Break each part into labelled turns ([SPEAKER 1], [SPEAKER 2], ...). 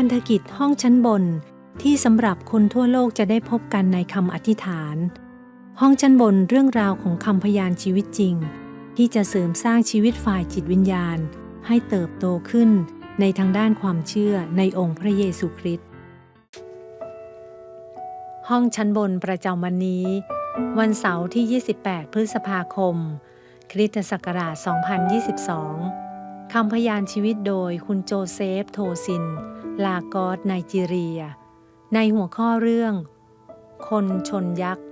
[SPEAKER 1] พันธกิจห้องชั้นบนที่สำหรับคนทั่วโลกจะได้พบกันในคำอธิษฐาน ห้องชั้นบนเรื่องราวของคำพยานชีวิตจริง ที่จะเสริมสร้างชีวิตฝ่ายจิตวิญญาณ ให้เติบโตขึ้นในทางด้านความเชื่อในองค์พระเยซูคริสต์ห้องชั้นบนประจำวันนี้ วันเสาร์ที่ 28 พฤษภาคม คริสตศักราช 2022 คำพยานชีวิตโดยคุณโจเซฟ โทซิน ลากอสไนจีเรีย ในหัวข้อเรื่อง คนชนยักษ์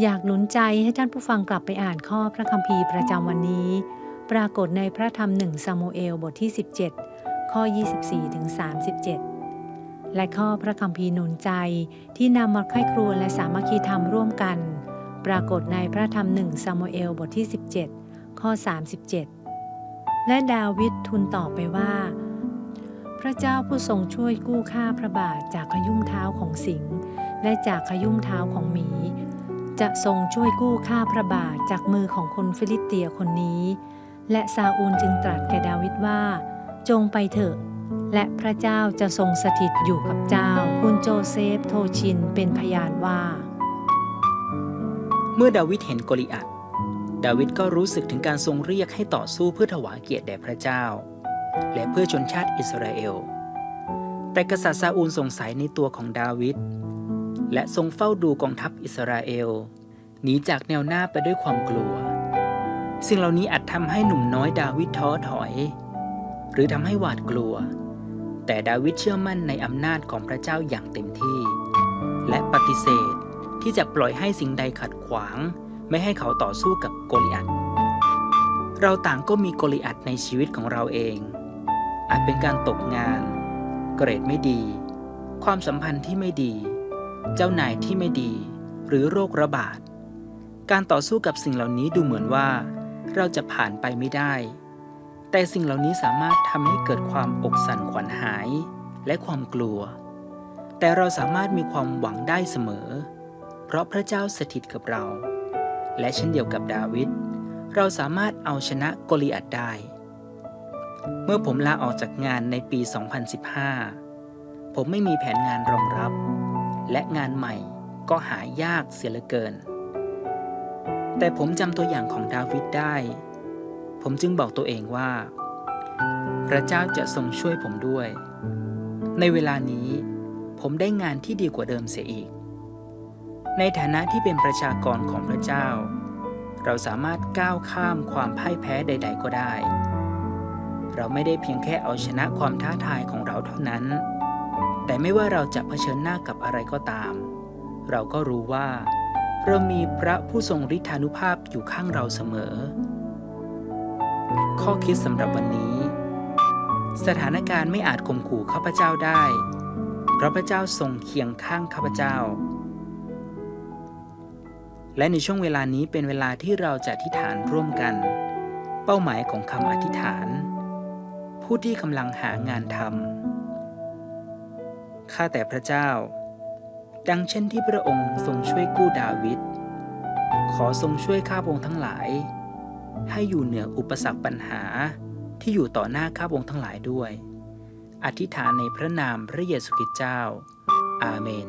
[SPEAKER 1] อยากหนุนใจให้ท่านผู้ฟังกลับไปอ่านข้อพระคัมภีร์ประจำวันนี้ ปรากฏในพระธรรมหนึ่งซามูเอลบทที่ 17 ข้อ 24ถึง37 และข้อพระคัมภีร์หนุนใจที่นำมาไข้ครวญและสามัคคีธรรมร่วมกัน ปรากฏในพระธรรมหนึ่งซามูเอลบทที่ 17 ข้อ 37 และดาวิดทูลตอบไปว่า พระเจ้าผู้ทรงช่วยกู้ข้าพระบาทจากขยุ่มเท้าของสิงห์และจากขยุ่มเท้าของหมี จะทรงช่วยกู้ข้าพระบาทจากมือของคนฟิลิสเตียคนนี้ และซาอูลจึงตรัสแก่ดาวิดว่า จงไปเถอะ และพระเจ้าจะทรงสถิตอยู่กับเจ้าคุณโจเซฟโทชินเป็นพยานว่า
[SPEAKER 2] เมื่อดาวิดเห็นโกลิอัต ดาวิดก็รู้สึกถึงการทรงเรียกให้ต่อสู้เพื่อถวายเกียรติแด่พระเจ้า และเพื่อชนชาติอิสราเอล แต่กษัตริย์ซาอูลสงสัยในตัวของดาวิดและทรงเฝ้าดูกองทัพอิสราเอลหนีจากแนวหน้าไปด้วยความกลัว สิ่งเหล่านี้อาจทำให้หนุ่มน้อยดาวิดท้อถอย หรือทำให้หวาดกลัว แต่ดาวิดเชื่อมั่นในอำนาจของพระเจ้าอย่างเต็มที่ และปฏิเสธที่จะปล่อยให้สิ่งใดขัดขวาง ไม่ให้เขาต่อสู้กับโกลิอัตเราต่างก็มีโกลิอัตในชีวิตของเราเอง อาจเป็นการตกงาน เกรดไม่ดี ความสัมพันธ์ที่ไม่ดี เจ้านายที่ไม่ดี หรือโรคระบาด การต่อสู้กับสิ่งเหล่านี้ดูเหมือนว่า เราจะผ่านไปไม่ได้ แต่สิ่งเหล่านี้สามารถทำให้เกิดความอกสั่นขวัญหายและความกลัว แต่เราสามารถมีความหวังได้เสมอ เพราะพระเจ้าสถิตกับเรา และเช่นเดียวกับดาวิดเราสามารถเอาชนะโกลิอัตได้ เมื่อผมลาออกจากงานในปี 2015 ผมไม่มีแผนงานรองรับ และงานใหม่ก็หายากเสียเหลือเกิน แต่ผมจำตัวอย่างของดาวิดได้ ผมจึงบอกตัวเองว่า พระเจ้าจะทรงช่วยผมด้วย ในเวลานี้ผมได้งานที่ดีกว่าเดิมเสียอีก ในฐานะที่เป็นประชากรของพระเจ้า เราสามารถก้าวข้ามความพ่ายแพ้ใด ๆ ก็ได้ เราไม่ได้เพียงแค่เอาชนะความท้าทายของเราเท่านั้น แต่ไม่ว่าเราจะเผชิญหน้ากับอะไรก็ตาม เราก็รู้ว่าเรามีพระผู้ทรงฤทธานุภาพอยู่ข้างเราเสมอ ข้อคิดสำหรับวันนี้ สถานการณ์ไม่อาจข่มขู่ข้าพเจ้าได้ เพราะพระเจ้าทรงเคียงข้างข้าพเจ้า และในช่วงเวลานี้เป็นเวลาที่เราจะอธิษฐานร่วมกัน เป้าหมายของคำอธิษฐาน ผู้ที่กำลังหางานทำข้าแต่พระเจ้า ดังเช่นที่พระองค์ทรงช่วยกู้ดาวิดขอทรงช่วยข้าพงทั้งหลาย ให้อยู่เหนืออุปสรรคปัญหาที่อยู่ต่อหน้าข้าพงทั้งหลายด้วย อธิษฐานในพระนามพระเยซูคริสต์เจ้า อาเมน